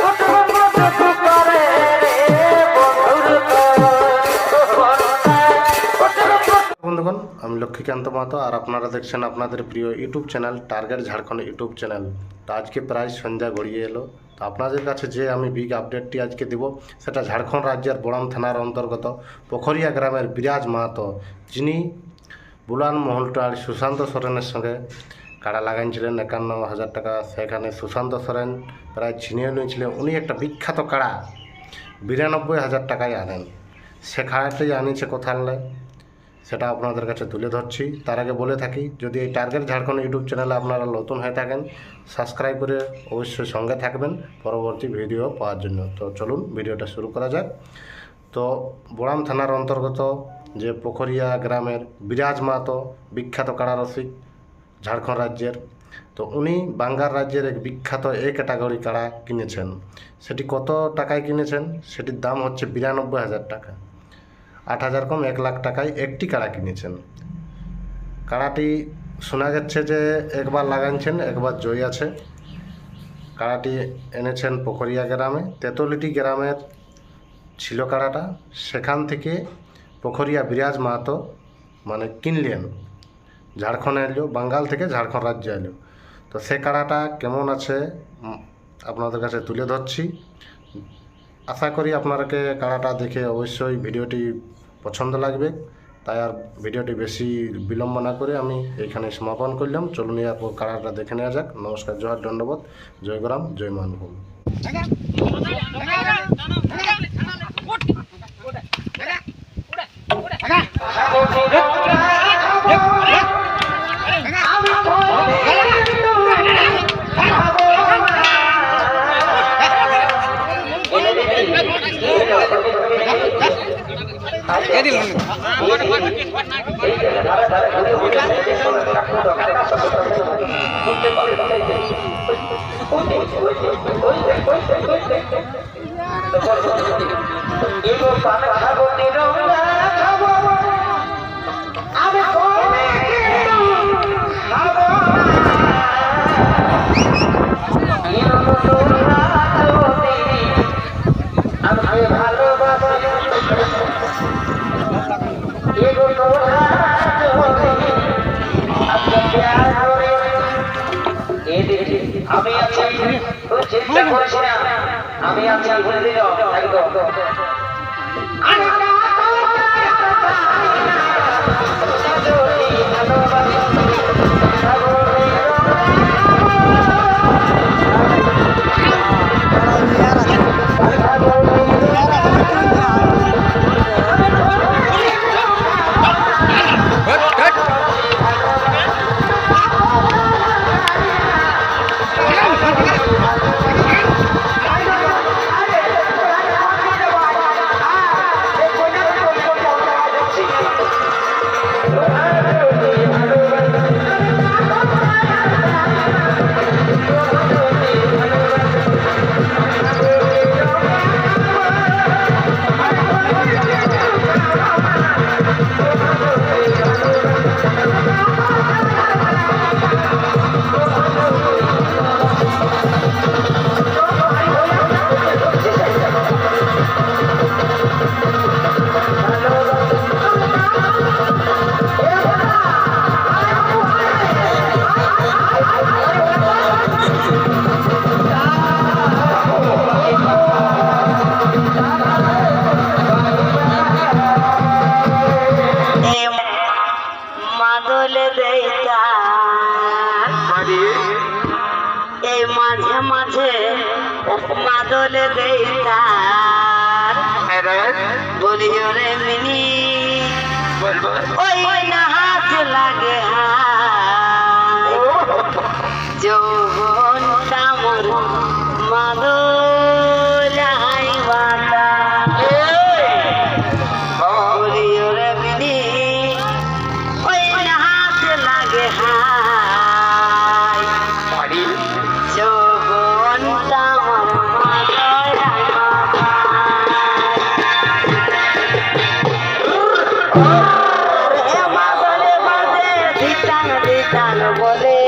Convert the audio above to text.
বন্ধুগণ আমি লক্ষ্মীকান্ত মাহাতো আর আপনারা দেখছেন আপনাদের প্রিয় YouTube channel target Jharkhand YouTube channel. তো আজকে প্রায় সন্ধ্যা গড়িয়ে এলো। তো আপনাদের কাছে যে আমি বিগ আপডেটটি আজকে দিব, সেটা ঝাড়খণ্ড রাজ্যের বড়াম থানার অন্তর্গত পোখরিয়া গ্রামের বিরাজ মাহাতো। যিনি বুলান মহলটার সুশান্ত সোরেনের সঙ্গে কাড়া লাগাইছিলেন একান্ন হাজার টাকা। সেখানে সুশান্ত সোরেন প্রায় ছিনিয়ে নিয়েছিলেন উনি একটা বিখ্যাত কাড়া, বিরানব্বই হাজার টাকায় আনেন। সে কাড়াটি আনিছে কোথা আনলে সেটা আপনাদের কাছে তুলে ধরছি। তার আগে বলে থাকি, যদি এই টার্গেট ঝাড়খণ্ড ইউটিউব চ্যানেলে আপনারা নতুন হয়ে থাকেন সাবস্ক্রাইব করে অবশ্যই সঙ্গে থাকবেন পরবর্তী ভিডিও পাওয়ার জন্য। তো চলুন ভিডিওটা শুরু করা যাক। তো বোড়াম থানার অন্তর্গত যে পোখরিয়া গ্রামের বিরাজ মাহাতো বিখ্যাত কাড়ারসিক ঝাড়খণ্ড রাজ্যের, তো উনি বাঙ্গাল রাজ্যের এক বিখ্যাত এ ক্যাটাগরি কাড়া কিনেছেন। সেটি কত টাকায় কিনেছেন? সেটির দাম হচ্ছে বিরানব্বই হাজার টাকা। আট হাজার কম এক লাখ টাকায় একটি কাড়া কিনেছেন। কাড়াটি শোনা যাচ্ছে যে একবার লাগাইছেন একবার জয় আছে। কাড়াটি এনেছেন পোখরিয়া গ্রামে, তেতলিটি গ্রামের ছিল কাড়াটা। সেখান থেকে পোখরিয়া বিরাজ মাহাতো মানে কিনলেন। ঝাড়খণ্ড এলো, বাঙ্গাল থেকে ঝাড়খণ্ড রাজ্য এলো। তো সে কাড়াটা কেমন আছে আপনাদের কাছে তুলে ধরছি। আশা করি আপনারাকে কাড়াটা দেখে অবশ্যই ভিডিওটি পছন্দ লাগবে। তাই আর ভিডিওটি বেশি বিলম্ব না করে আমি এইখানে সমাপন করলাম। চলুন এরপর কাড়াটা দেখে নেওয়া যাক। নমস্কার, জয় দণ্ডবোধ জয় গ্রাম, জয় মানভূম। আমি আমি আছি বলে দিল মাদল দেইতা বলিও রে মিনি ওই না হাত। লাগে হায়। টানো বলে